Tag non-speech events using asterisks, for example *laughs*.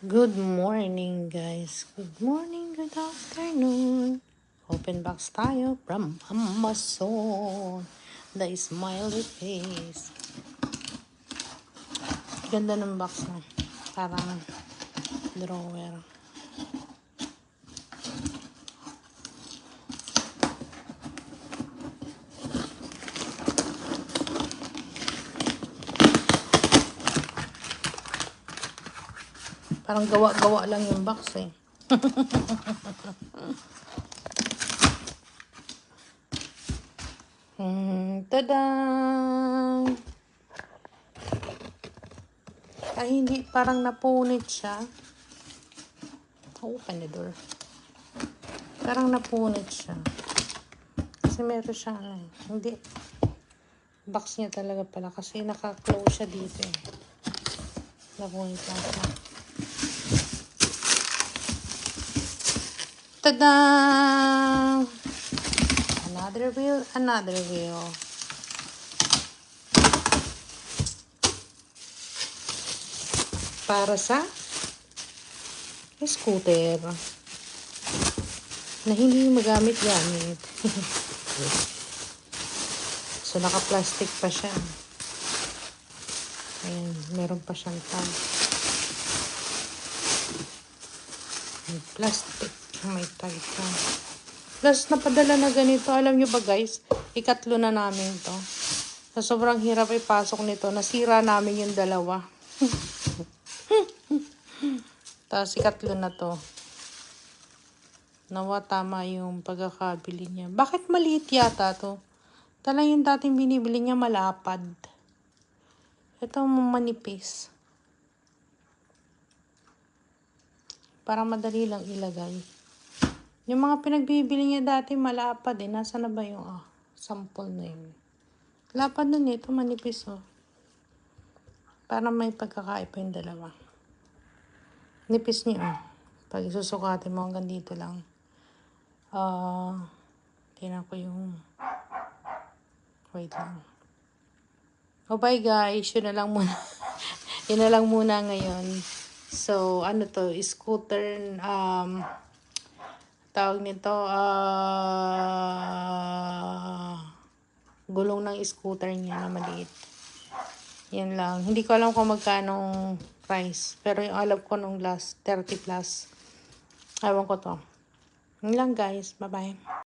Good morning, guys. Good morning, good afternoon. Open box tayo from Amazon. The smiley face. Ganda ng box na. Parang drawer. Parang gawa-gawa lang yung box eh. *laughs* Hmm, tada! Ay, hindi. Parang napunit siya. Open the door. Parang napunit siya. Kasi meron siyang ano eh. Hindi. Box niya talaga pala. Kasi naka-close siya dito eh. Napunit lang siya. Tada! Another wheel, another wheel. Para sa scooter na hindi magamit-gamit. *laughs* so, naka-plastic pa siya. Ayan, meron pa siyang tag. Plastic. May tag pa. Plus, napadala na ganito. Alam nyo ba guys, ikatlo na namin to. Sa sobrang hirap ipasok nito, nasira namin yung dalawa. *laughs* Tapos, ikatlo na to. Nawa tama yung pagkakabili niya. Bakit maliit yata to? Tala yung dating binibili niya malapad. Ito manipis. Para madali lang ilagay. Yung mga pinagbibili niya dati malapad eh. Nasa na ba yung ah, sample na yun? Lapad nun eh. Ito manipis oh. Para may pagkakaiba yung dalawa. Nipis niya oh. Pag susukatin mo hanggang dito lang. Ah, uh, tingnan ko yung wait lang. Oh bye guys, yun na lang muna. *laughs* yun na lang muna ngayon. So, ano to, scooter, um, tawag nito, uh, gulong ng scooter niya na maliit. Yan lang. Hindi ko alam kung magkano price. Pero yung alam ko nung last, 30 plus. Ewan ko to. Yun lang guys. Bye-bye.